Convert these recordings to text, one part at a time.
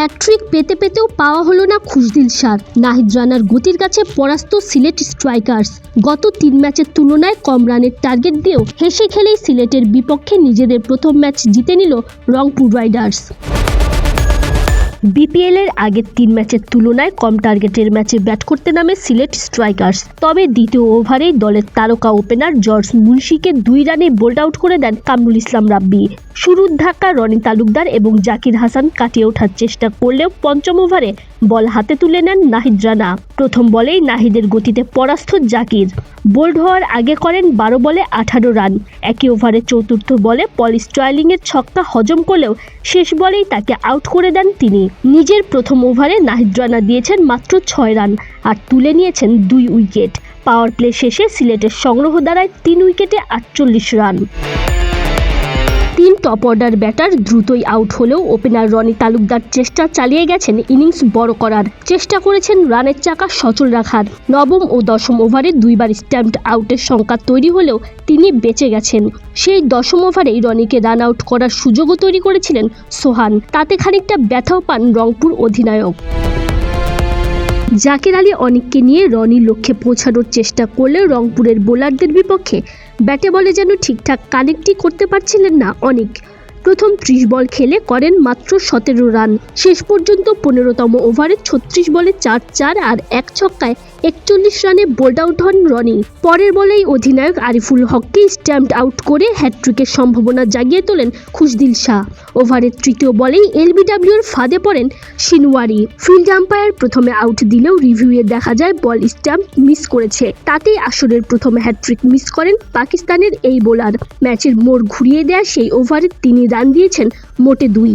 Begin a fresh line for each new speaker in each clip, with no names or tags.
Hat trick পেতে পেতেও পাওয়া হলো না খুশদিল সার। নাহিদ রানার গতির কাছে পরাস্ত সিলেট স্ট্রাইকার্স গত তিন ম্যাচের তুলনায় কম রানের টার্গেট দিয়েও হেসে খেলেই সিলেটের বিপক্ষে নিজেদের প্রথম ম্যাচ জিতে নিল রংপুর রাইডার্স বিপিএল এর আগের তিন ম্যাচের তুলনায় কম টার্গেটের ম্যাচে ব্যাট করতে নামে সিলেট স্ট্রাইকার্স। তবে দ্বিতীয় ওভারেই দলের তারকা ওপেনার জর্জ মুন্সিকে দুই রানে বোল্ড আউট করে দেন কামরুল ইসলাম রাব্বি। শুরুর ধাক্কা রনি তালুকদার এবং জাকির হাসান কাটিয়ে ওঠার চেষ্টা করলেও পঞ্চম ওভারে বল হাতে তুলে নেন নাহিদ রানা। প্রথম বলেই নাহিদের গতিতে পরাস্ত জাকির। বোল্ড হওয়ার আগে করেন বারো বলে আঠারো রান। একই ওভারে চতুর্থ বলে পল স্ট্রাইলিংয়ের ছক্কা হজম করলেও শেষ বলেই তাকে আউট করে দেন তিনি। নিজের প্রথম ওভারে নাহিদ রানা দিয়েছেন মাত্র ছয় রান আর তুলে নিয়েছেন দুই উইকেট। পাওয়ার প্লে শেষে সিলেটের সংগ্রহ দ্বারায় তিন উইকেটে আটচল্লিশ রান। তিন টপ অর্ডার ব্যাটার দ্রুতই আউট হলেও ওপেনার রনি তালুকদার চেষ্টা চালিয়ে গেছেন ইনিংস বড় করার। চেষ্টা করেছেন রানের চাকা সচল রাখার। নবম ও দশম ওভারে দুইবার স্ট্যাম্পড আউটের সংখ্যা তৈরি হলেও তিনি বেঁচে গেছেন। সেই দশম ওভারেই রনিকে রান আউট করার সুযোগও তৈরি করেছিলেন সোহান। তাতে খানিকটা ব্যথাও পান রংপুর অধিনায়ক। জাকির আলী অনেককে নিয়ে রনির লক্ষ্যে পৌঁছানোর চেষ্টা করলেও রংপুরের বোলারদের বিপক্ষে ব্যাটে বলে যেন ঠিকঠাক কানেক্টই করতে পারছিলেন না অনেক। প্রথম ত্রিশ বল খেলে করেন মাত্র সতেরো রান। শেষ পর্যন্ত পনেরোতম ওভারে ছত্রিশ বলে চার চার আর এক ছক্কায় একচল্লিশ রানে বোল্ড আউট হন রনি। পরের বলেই অধিনায়ক আরিফুল হককে স্ট্যাম্পড আউট করে হ্যাট্রিকের সম্ভাবনা জাগিয়ে তোলেন খুশদিল শাহ। ওভারের তৃতীয় বলেই এলবিডব্লিউর ফাঁদে পড়েন সিনওয়ারি ফিল্ড আম্পায়ার প্রথমে আউট দিলেও রিভিউয়ে দেখা যায় বল স্ট্যাম্প মিস করেছে। তাতেই আসরের প্রথম হ্যাট্রিক মিস করেন পাকিস্তানের এই বোলার। ম্যাচের মোড় ঘুরিয়ে দেয়া সেই ওভারে তিনি রান দিয়েছেন মোটে দুই।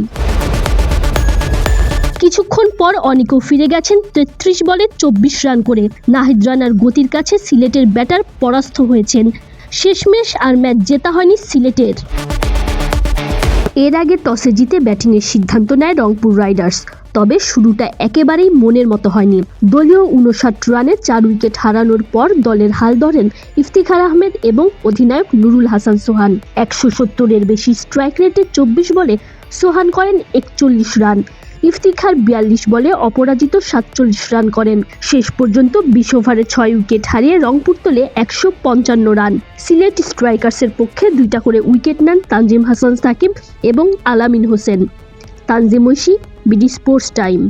কিছুক্ষণ পর অনিকও ফিরে গেছেন তেত্রিশ বলে চব্বিশ রান করে। নাহিদ রানার গতির কাছে সিলেটের ব্যাটার পরাস্ত হয়েছেন। শেষমেশ আর ম্যাচ জেতা হয়নি সিলেটের। এর আগে টসে জিতে ব্যাটিংয়ের সিদ্ধান্ত নেয় রংপুর রাইডার্স। তবে শুরুটা একেবারেই মনের মতো হয়নি। দলীয় উনষাট রানে চার উইকেট হারানোর পর দলের হাল ধরেন ইফতিখার আহমেদ এবং অধিনায়ক নুরুল হাসান সোহান। একশো সত্তরের বেশি স্ট্রাইক রেটে চব্বিশ বলে সোহান করেন একচল্লিশ রান। ইফতিখার বিয়াল্লিশ বলে অপরাজিত সাতচল্লিশ রান করেন। শেষ পর্যন্ত বিশ ওভারে ছয় উইকেট হারিয়ে রংপুর তোলে একশো পঞ্চান্ন রান। সিলেট স্ট্রাইকার্সের পক্ষে দুইটা করে উইকেট নেন তানজিম হাসান সাকিব এবং Alamin Hossain. Tanzim Oishi, BD sports time.